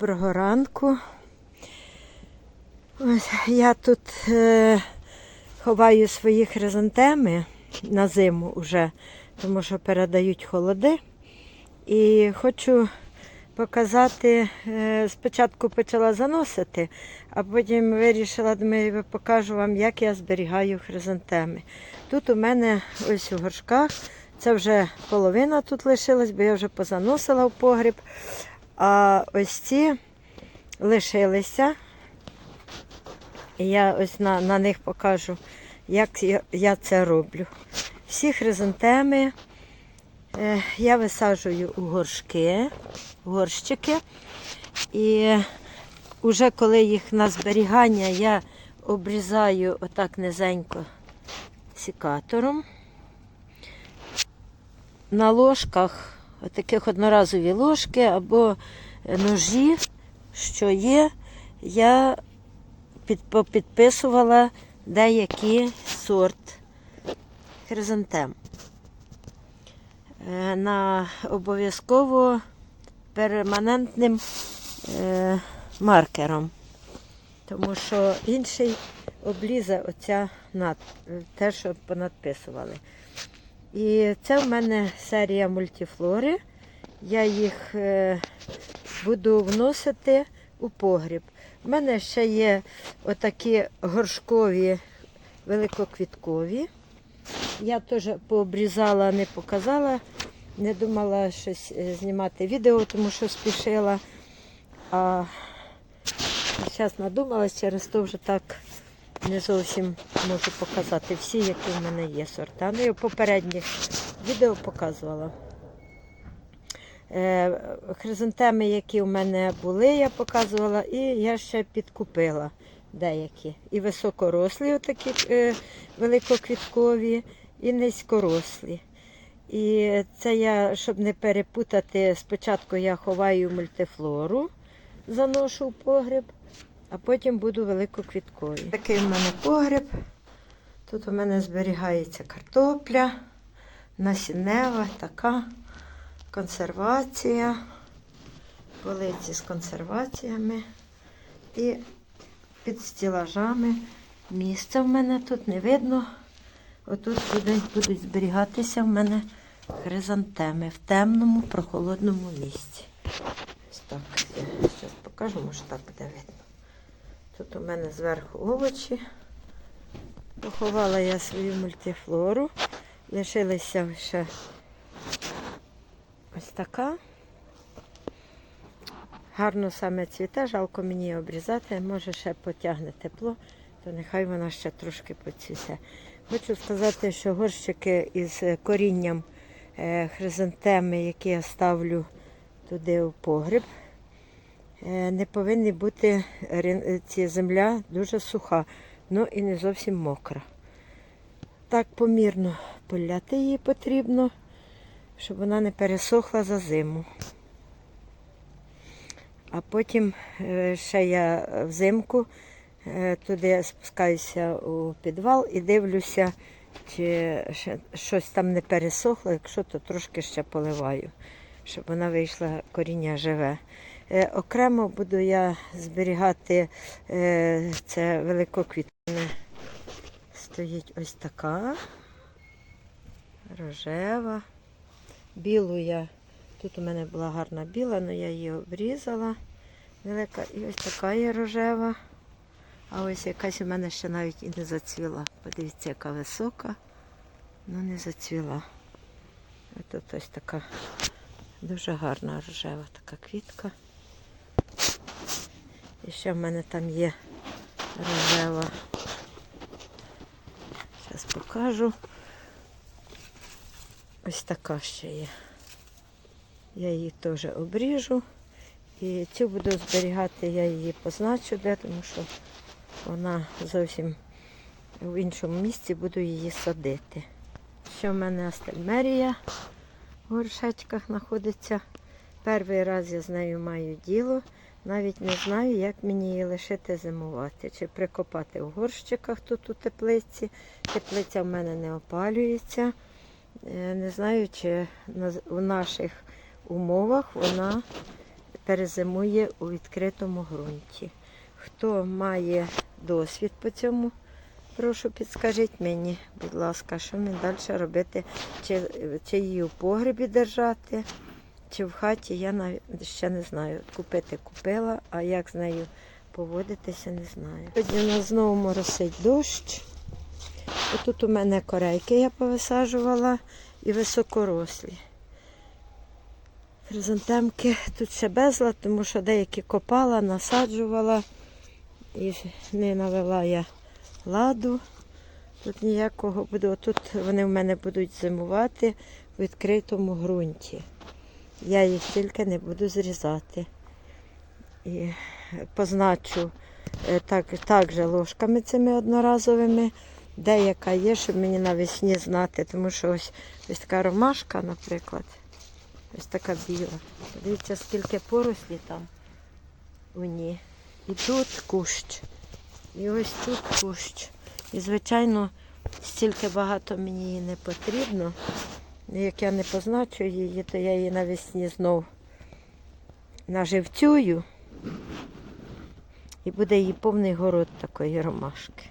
Доброго ранку. Ось я тут е, ховаю свої хризантеми на зиму вже, тому що передають холоди. І хочу показати, е, спочатку почала заносити, а потім вирішила, думаю, покажу вам, як я зберігаю хризантеми. Тут у мене ось у горшках, це вже половина тут лишилась, бо я вже позаносила в погріб. А ось ці лишилися. І я ось на, на них покажу, як я, я це роблю. Всі хризантеми е, я висаджую у горшки, горщики. І вже коли їх на зберігання я обрізаю отак низенько сікатором. На ложках таких одноразові ложки або ножі, що є, я підписувала деякий сорт хризантем. Е, На обов'язково перманентним е, маркером, тому що інший облізе оця над, те, що понадписували. І це в мене серія мультифлори. Я їх е, буду вносити у погріб. У мене ще є отакі горшкові великоквіткові. Я теж пообрізала, не показала, не думала щось е, знімати відео, тому що спішила. А зараз надумалась, через то вже так не зовсім можу показати всі, які в мене є сорта. Ну, я в попередніх відео показувала. Е, Хризантеми, які в мене були, я показувала, і я ще підкупила деякі. І високорослі, отакі е, великоквіткові, і низькорослі. І це я, щоб не перепутати, спочатку я ховаю мультифлору, заношу в погріб, а потім буду великоквіткові. Такий в мене погріб. Тут у мене зберігається картопля, насіннева, така консервація, полиці з консерваціями і під стілажами. Місця в мене тут не видно. Отут будуть, будуть зберігатися в мене хризантеми в темному, прохолодному місці. Ось так. Зараз покажу, може так буде видно. Тут у мене зверху овочі. Поховала я свою мультифлору. Лишилася ще ось така. Гарно саме цвіте, жалко мені її обрізати, може ще потягне тепло, то нехай вона ще трошки поцвіте. Хочу сказати, що горщики із корінням е, хризантеми, які я ставлю туди у погріб, не повинні бути ці земля дуже суха, ну і не зовсім мокра. Так помірно поляти її потрібно, щоб вона не пересохла за зиму. А потім е, ще я взимку е, туди спускаюся у підвал і дивлюся, чи щось там не пересохло, якщо то трошки ще поливаю, щоб вона вийшла коріння живе. Е, Окремо буду я зберігати е, це великоквітне. Стоїть ось така рожева. Білу я. Тут у мене була гарна біла, але я її обрізала. Велика. І ось така є рожева. А ось якась у мене ще навіть і не зацвіла. Подивіться, яка висока, але не зацвіла. Тут ось така дуже гарна рожева така квітка. І ще в мене там є рожева. Зараз покажу. Ось така ще є. Я її теж обріжу. І цю буду зберігати, я її позначу, де, тому що вона зовсім в іншому місці буду її садити. Ще в мене астельмерія в горшечках знаходиться. Перший раз я з нею маю діло. Навіть не знаю, як мені її лишити зимувати. Чи прикопати в горщиках тут у теплиці. Теплиця в мене не опалюється. Е, Не знаю, чи в наших умовах вона перезимує у відкритому ґрунті. Хто має досвід по цьому, прошу підскажіть мені, будь ласка, що мені далі робити, чи, чи її у погребі держати, чи в хаті, я навіть ще не знаю. Купити купила, а як з нею поводитися, не знаю. Сьогодні у нас знову моросить дощ. Тут у мене корейки я повисаджувала і високорослі. Хризантемки тут ще безлад, тому що деякі копала, насаджувала і не навела я ладу. Тут ніякого буде. Тут вони в мене будуть зимувати в відкритому ґрунті. Я їх тільки не буду зрізати. І позначу е, так, так же ложками цими одноразовими. Деяка є, щоб мені навесні знати, тому що ось, ось така ромашка, наприклад. Ось така біла. Дивіться, скільки порослі там у ній. І тут кущ. І ось тут кущ. І, звичайно, стільки багато мені її не потрібно. Як я не позначу її, то я її навесні знов наживцюю. І буде її повний город такої ромашки.